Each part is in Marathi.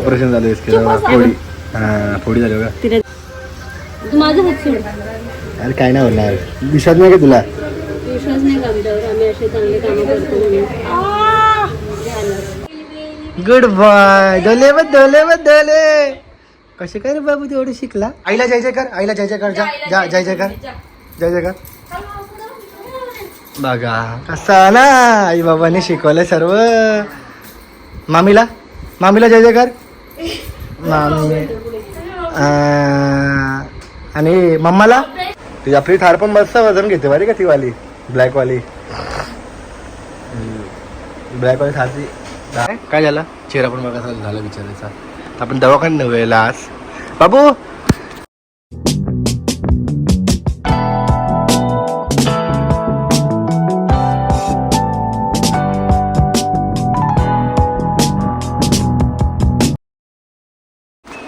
ऑपरेशन झालं इसके फोडी हा फोडी झाली बघा. तिने तू माझं हात सोड. अरे काय नाही होणार विश्वास नाही का तुला? विश्वास नाही का आमच्यावर? आम्ही असे चांगले कामं करतो म्हणून. गुड बाय दोले बद दोले बद दोले कसे काय रे बाबू तेवढं शिकला? आईला जय जय कर आईला जय जय कर जा जा जय जय कर जय जय कर बघा कसा ना आई बाबाने शिकवलंय सर्व. मामीला? मामीला जय जय कर मामी आणि मम्माला? तुझी आपली थार पण मस्त वजन घेते बरे का ती वाली ब्लॅक वाली ब्लॅक वाली थारची. काय काय झालं? चेहरा पण बघा झाला विचारायचा आपण दवाखान्यात नव्हे आज बाबू!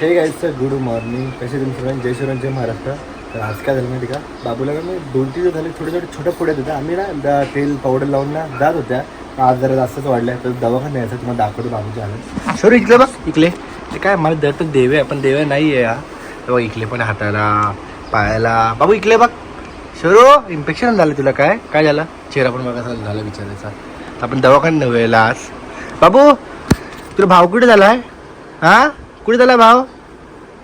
हे गायचं गुड मॉर्निंग कसे तुम्ही सगळ्यांनी जय श्रीराम जय महाराष्ट्र. तर आज काय झालं माहिती का? बाबूला का मी दोन तीन दिवस झाले छोटे छोटे छोट्या पुढ्यात होत्या. आम्ही ना तेल पावडर लावून ना जात होत्या. आज जरा जास्तच वाढल्या. तर दवाखाना यायचं तुम्हाला दाखवतो बाबूच्या आलं सर इकले बघ इकले ते काय मला दर तर देवे आहे पण देवे नाही आहे हा तर बघ इकले पण हाताला पायाला. बाबू इकले बघ. शरू इन्फेक्शन झालं तुला काय? काय झालं? चेहरा पण बघा झालं झाला विचारायचा आपण दवाखाना नव्हे आज. बाबू तुला भाव कुठे झाला आहे हां? कुठे झाला भाव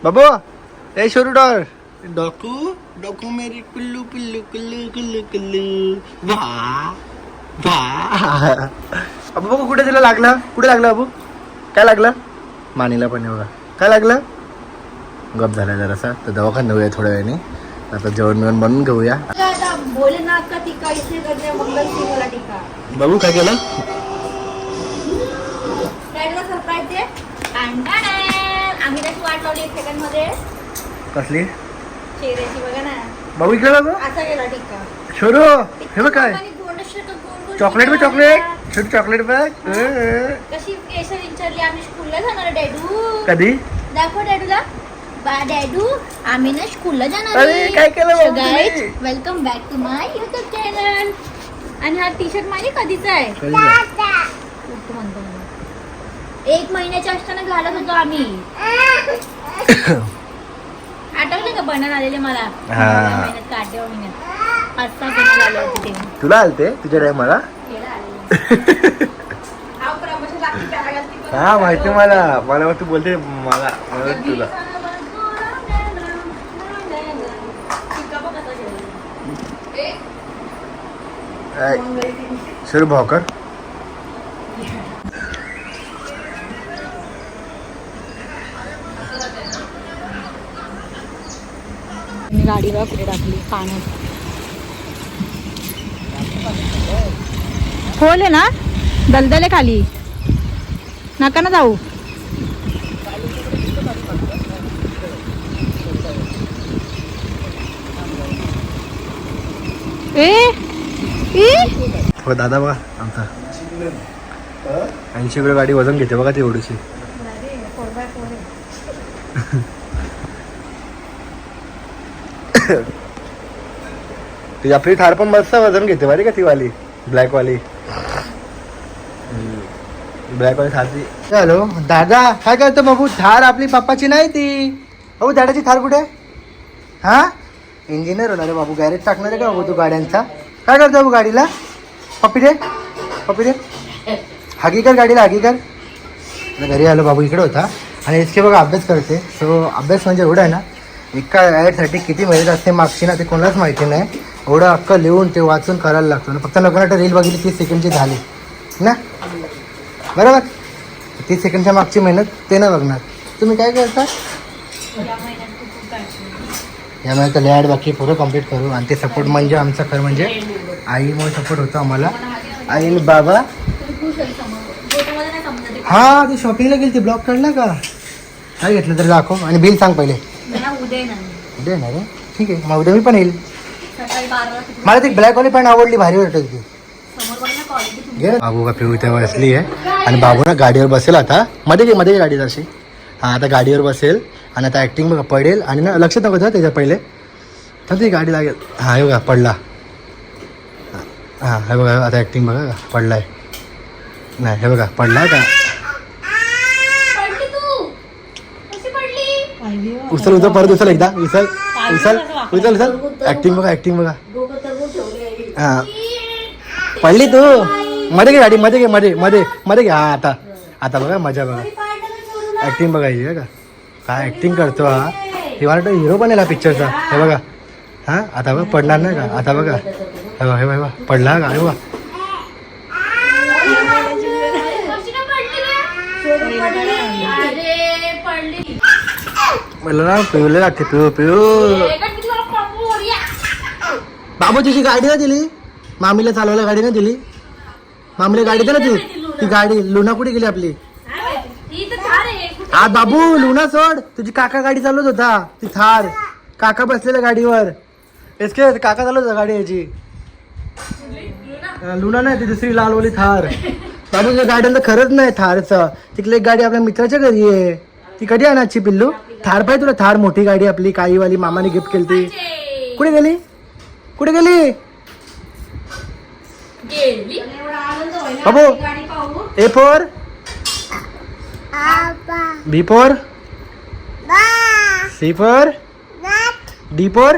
बाबू ए शोरू डॉर डॉकू डॉकू मेरी कुल्लू कुल्लू कुल्लू कुल्लू कुल्लू बाबू बघू कुठे तिला लागलं? कुठे लागलं बाबू? काय लागलं? मानीला पण बघा काय लागलं? गप झाला जरासा. तर दवाखाना नेऊया थोड्या वेळाने. आता जेवण बिवण बनवून घेऊया. बाबू काय केलं काय सरप्राईज दे आम्ही त्याची वाट लावली एक सेकंडमध्ये. कसली? चेहऱ्याची बघा ना. इकडे असा गेला शोरू हे बघ काय. चॉकलेट बघ चॉकलेट. छोटी चॉकलेट बघ. कशी केसर विचारली. आम्ही स्कूलला जाणार डॅडू. कधी? दाखव डॅडूला. बा डॅडू आम्ही ना स्कूलला जाणार अरे, काय केलं? Welcome back to my YouTube channel आणि हा टी शर्ट माझी कधीचा? आहे म्हणतो? एक महिन्याच्या असताना घालत होतो आम्ही. आठवलं का बनन आलेले मला. नवव्या महिन्यात का आठव्या महिन्यात? पाच सहा बनन आले होते तेव्हा तुला आलते? तुझ्या टायमाला आलेलं. हा. हा माहिती मला. मला वाटतं बोलते मला मला तुला. काय? सुरू भावकर. मी गाडीला पुढे टाकली? पाण्यात. खोल आहे ना? दलदले खाली. नका ना जाऊ. ए दादा बघा आमचा. ऐंशी किलो गाडी वजन घेते बघा ती एवढीशी. ती आपली थार पण मस्त वजन घेते बरी का ती वाली? ब्लॅक वाली. ब्लॅक वाली थारची. हॅलो दादा काय करतो बाबू? थार आपली पप्पाची नाही ती. बाबू दादाची थार कुठे? हा? इंजिनियर होणार बाबू गॅरेज टाकणार आहे का बाबू तू गाड्यांचा? काय करतो बाबू गाडीला? पप्पी दे पप्पी दे. हागी कर गाडीला हागी कर. घरी आलो बाबू इकडे होता. आणि इसके बघा अभ्यास करते. सो अभ्यास म्हणजे एवढा आहे ना एका ॲडसाठी किती मेहनत असते मागची ना ते कोणालाच माहिती नाही. एवढं अख्खं लिहून ते वाचून करायला लागतो. ना फक्त लोकांना रील बघितली तीस सेकंडची झाली. ना? बरोबर? तीस सेकंडच्या मागची मेहनत ते ना बघणार. तुम्ही काय करता? या महिन्यात लय ॲड बाकी पुरं कंप्लीट करू. आणि ते सपोर्ट म्हणजे आमचा खरं म्हणजे आईमुळे सपोर्ट होतो आम्हाला. आई बाबा? हां ती शॉपिंगला गेली ती ब्लॉक काढला का? काय घेतलं तर दाखव. आणि बिल सांग पहिले. उद्या येणार उद्या येणार आहे? ठीक आहे. मग उद्या मी पण येईल. सकाळी बाराला तिकडून मला ती ब्लॅकवाली पॅन्ट आवडली भारी वाटत समोर बघ ना क्वालिटी घे. बाबू का पिऊ इथे बसली आहे. आणि बाबू ना गाडीवर बसेल आता. मध्ये घे मध्ये घे गाडी जरशी. हां आता गाडीवर बसेल आणि आता ॲक्टिंग बघा पडेल. आणि ना लक्षात नको ठेवा त्याच्या पहिले. तर ती गाडी लागेल. हां हे बघा पडला. हां हे बघा आता ॲक्टिंग बघा पडलाय. नाही हे बघा पडलाय का पडली तू उचल उचल परत उचल एकदा. उचल उचल उचल उचल. ऍक्टिंग बघा ऍक्टिंग बघा. हा. पडली तू. मध्ये घे गाडी मध्ये घे मध्ये मध्ये मध्ये घे. हा आता आता बघा मजा बघा. ऍक्टिंग बघायची बघा. काय ऍक्टिंग करतो हा. हे वाटतं हिरो पण आहे पिक्चरचा हे बघा. हा आता बघा पडणार नाही का? आता बघा. हे बघा हे बघा पडला का अरे बघा. मला ना पिवले लागते पिऊ पिऊ. बाबूजीची गाडी ना दिली मामीला चालवायला गाडी ना दिली मामीला गाडी दे ना ती ती गाडी लुना कुठे गेली आपली? ही बाबू लुना सोड. तुझी काका गाडी चालवत होता. ती थार. काका बसलेल्या गाडीवर. एसके काका चालवत होता गाडी याची. लुना नाही ती दुसरी लालवाली थार. बाबू त्या गाड्यांचं खरंच नाही थारचं. तिकडे एक गाडी आपल्या मित्राच्या घरी आहे. ती कधी आणायची पिल्लू? थार पाहिजे तुला थार. मोठी गाडी आपली काळीवाली मामाने गिफ्ट केली ती? कुठे गेली? कुठे गेली? गेली. बाबू A four. B four. C four. D four.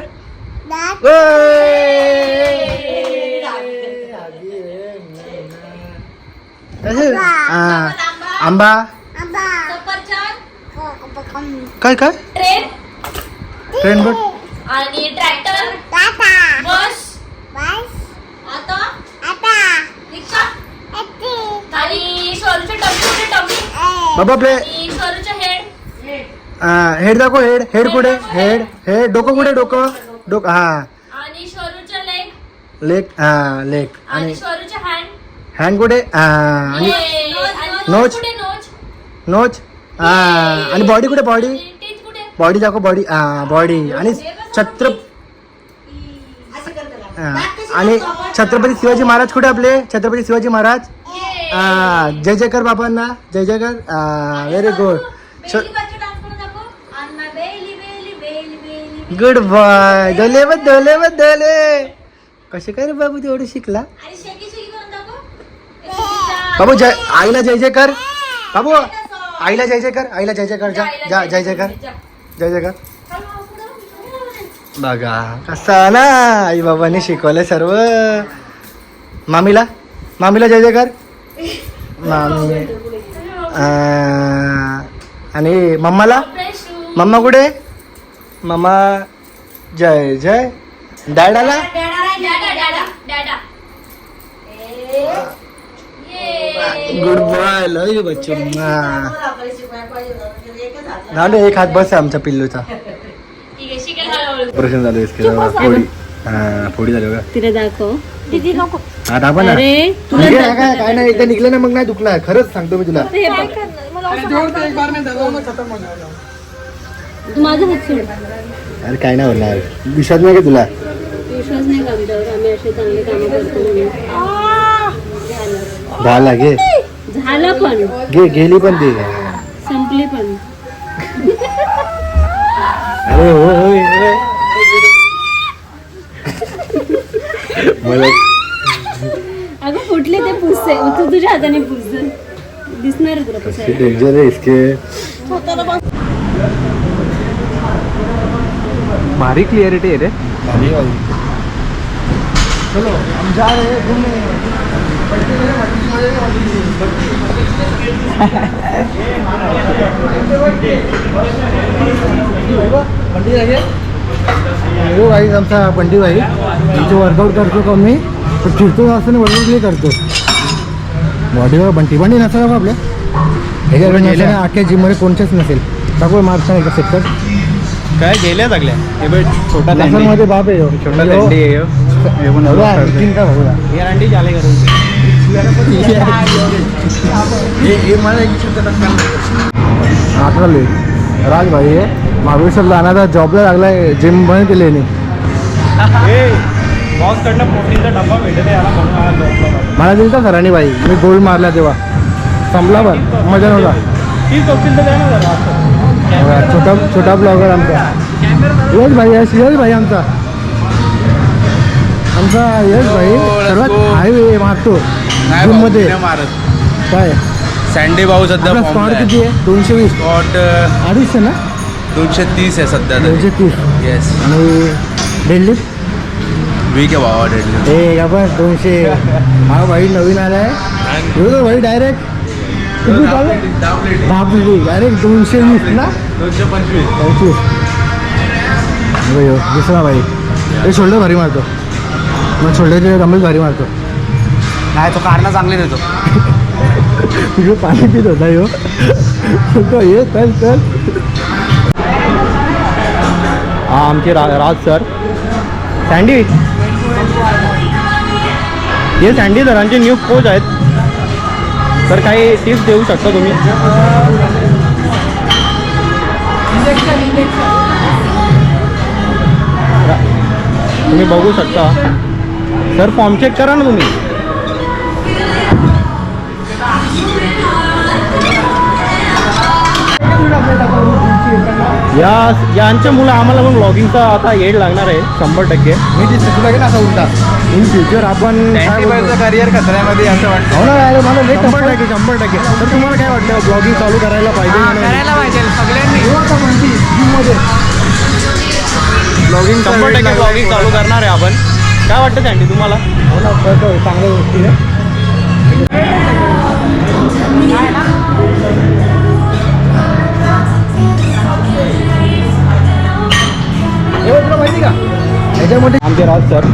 आंबा. काय काय? ट्रेन ट्रेन आणि ट्रॅक्टर बस आता रिक्षा आणि बाबा प्ले आणि स्वरूचे हेड हेड दाखव हेड हेड कुठे? हेड हेड डोकं कुठे डोकं? डोकं हा. आणि स्वरूचे लेग लेग हा लेग आणि हँड हँड कुठे? हा. आणि नोच नोच नोच हा आणि बॉडी कुठे बॉडी बॉडी दाखव बॉडी हा बॉडी आणि छत्र. आणि छत्रपती शिवाजी महाराज कुठे आपले? छत्रपती शिवाजी महाराज? हा, जय जयकर बाबांना. जय जयकर. व्हेरी गुड गुड बॉय दोले व दोले व दोले. कसे काय रे बाबू तेवढं शिकला? बाबू जय आईला जय जयकर. बाबू आईला जय जयकर आईला जय जयकर जा जा जय जयकर. जय जयकर. बघा कसा ना आई बाबांनी शिकवलं सर्व मामीला मामीला जय जयकर मामी आणि मम्माला. मम्मा कुठे मम्मा जय जय डॅडाला. गुड बॉय लय बच्चू. झालं एक हात बस आहे आमच्या पिल्लूचा. ठीक आहे, शिकेल हळूहळू. ऑपरेशन झालं इसके फोडी हा फोडी झाली बघा. तिला दाखव. दीदी नको. हा दाबा ना. अरे ना काय काय नाही एकदा निघलं ना मग नाही दुखणार. खरंच सांगतो मी तुला. हे बघ तू माझं हात सोड. अरे काय नाही होणार. विश्वास नाही का तुला? विश्वास नाही का आमच्यावर? आम्ही असे चांगले कामं करतो म्हणून. झाला घे झालं पण. घे गेली पण ते. संपली पण. अरे हो होय होय. मला अगं फुटले ते पुसते. तू तुझ्या हाताने पुसत. दिसणार आहे तुला पुसायला डेंजर आहे इसके. भारी क्लिअरिटी आहे रे. चलो हम जा रहे हैं घूमने. हो भाई आमचा बंडी भाई. आमचे वर्कआउट करतो का मी? पण फिरतो असताना वर्कआउट करतो. बॉडीवर बंटी बंडी नसेल का आपल्या? नसेल अख्ख्या जिममध्ये कोणतेच नसेल. टाकू मार्क्स नाही का सेक्टर काय गेल्या सगळ्या? हे बघ छोटा मध्ये बाप आहे. छोटा. लंडी आहे. हे एवढा हे झाले करून आठवले. राज भाई आहे महाबळेश्वरला अनाथा जॉबला लागलाय जिम बंद केली. मला दिलं सरांनी बाई मी गोल्ड मारला तेव्हा. संपला पण मजा नव्हता. छोटा छोटा ब्लॉगर आमचा. यश भाई यश यश भाई आमचा. आमचा यश भाई सर्वात हायवे मारतो. मध्ये मारत. काय? सँडी भाऊ सध्या आपला स्पॉट किती आहे? दोनशे वीस स्पॉट अडीचशे ना? दोनशे तीस आहे सध्या दोनशे तीस येस आणि डेडलिफ्ट वीक आहे बाबा डेडली ए या बस दोनशे. हा भाई नवीन आलाय बरोबर भाई डायरेक्ट किती चालू? दहा प्लेटी डायरेक्ट दोनशे वीस ना? दोनशे पंचवीस. पंचवीस. बघ ह्यो, दुसरा भाई. हे शोल्डर भारी मारतो. मग शोल्डरचे डंबल भारी मारतो. नाही तो कारणं चांगले देतो. तुझं पाणी पित होता यो. तो ये चल चल. हा आमचे रा राज सर. सँडी हे सँडी सरांचे न्यू कोच आहेत. तर काही टिप्स देऊ शकता तुम्ही? तुम्ही बघू शकता. सर फॉर्म चेक करा ना तुम्ही. या यांच्या मुलं आम्हाला पण ब्लॉगिंगचा आता येड लागणार आहे शंभर टक्के. मी ते शिकू लागेल असा उलटा. इन फ्युचर आपण? करिअर खतऱ्यामध्ये असं वाटतं? हो ना अरे मला लई शंभर टक्के शंभर टक्के. तर तुम्हाला काय वाटतं ब्लॉगिंग चालू करायला पाहिजे? करायला पाहिजे सगळ्यांनी. ब्लॉगिंग शंभर टक्के ब्लॉगिंग चालू करणार आहे आपण. काय वाटतं सँडी तुम्हाला? हो ना करतो चांगल्या गोष्टी आहे. याच्यामध्ये आमचे राज सर.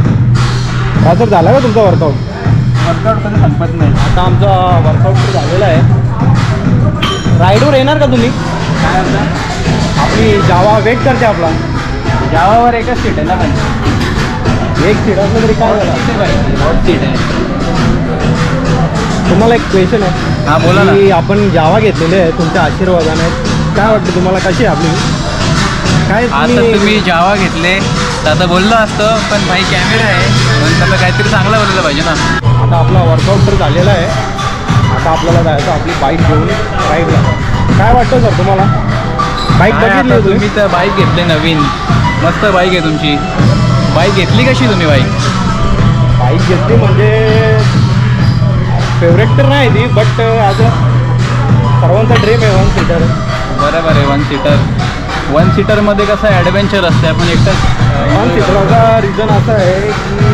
राज सर झाला का तुमचा वर्कआउट वर्कआउट कधी संपत नाही. आता आमचा वर्कआउट झालेला आहे. राईडवर येणार का तुम्ही? आपली जावा वेट करते आपला. जावावर एकच सीट आहे ना पण. एक सीट असलं तरी काय झालं? सीट आहे. तुम्हाला एक क्वेश्चन आहे. हा बोला की आपण जावा घेतलेले आहे तुमच्या आशीर्वादाने. काय वाटतं तुम्हाला कशी आहे आपली? काय आता तुम्ही जावा घेतले. तर आता बोललो असतो पण भाई कॅमेरा आहे. म्हणून आता काहीतरी चांगलं बोललं पाहिजे ना. आता आपला वर्कआउट तर झालेला आहे. आता आपल्याला जायचं आपली बाईक घेऊन राईडला काय वाटतं सर तुम्हाला? बाईक काय बघितली तुम्ही तर बाईक घेतली नवीन. मस्त बाईक आहे तुमची. बाईक घेतली कशी तुम्ही बाईक बाईक घेतली म्हणजे फेवरेट तर नाही ती बट ॲज अ सर्वांचा ड्रीम आहे वन सीटर बरोबर आहे वन सीटर वन सीटरमध्ये कसं ॲडव्हेंचर असते. आपण वन एकटाच सीटरचा रिझन असा आहे की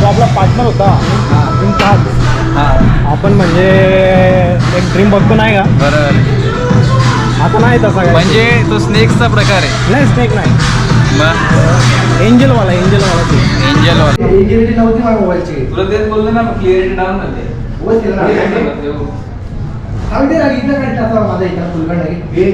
जो आपला पार्टनर होता. पाच हां. आपण म्हणजे एक ड्रीम बघतो नाही का? बरोबर. आता नाही तसा म्हणजे तो स्नेक्सचा प्रकार आहे. नाही स्नेक नाही. एंजलवाला एंजलवाला ते एंजलवाला एंजलिटी नव्हती माझ्या मोबाईलची तुला तेच बोललो ना क्लिअरिटी डाऊन झाली. ಕಳ್ದಿರಾಗ ಇದ್ದ ಕಂಡ ಅಥವಾ ಅದೈತ ಫುಲ್ ಗಂಡಾಗಿ. ಏ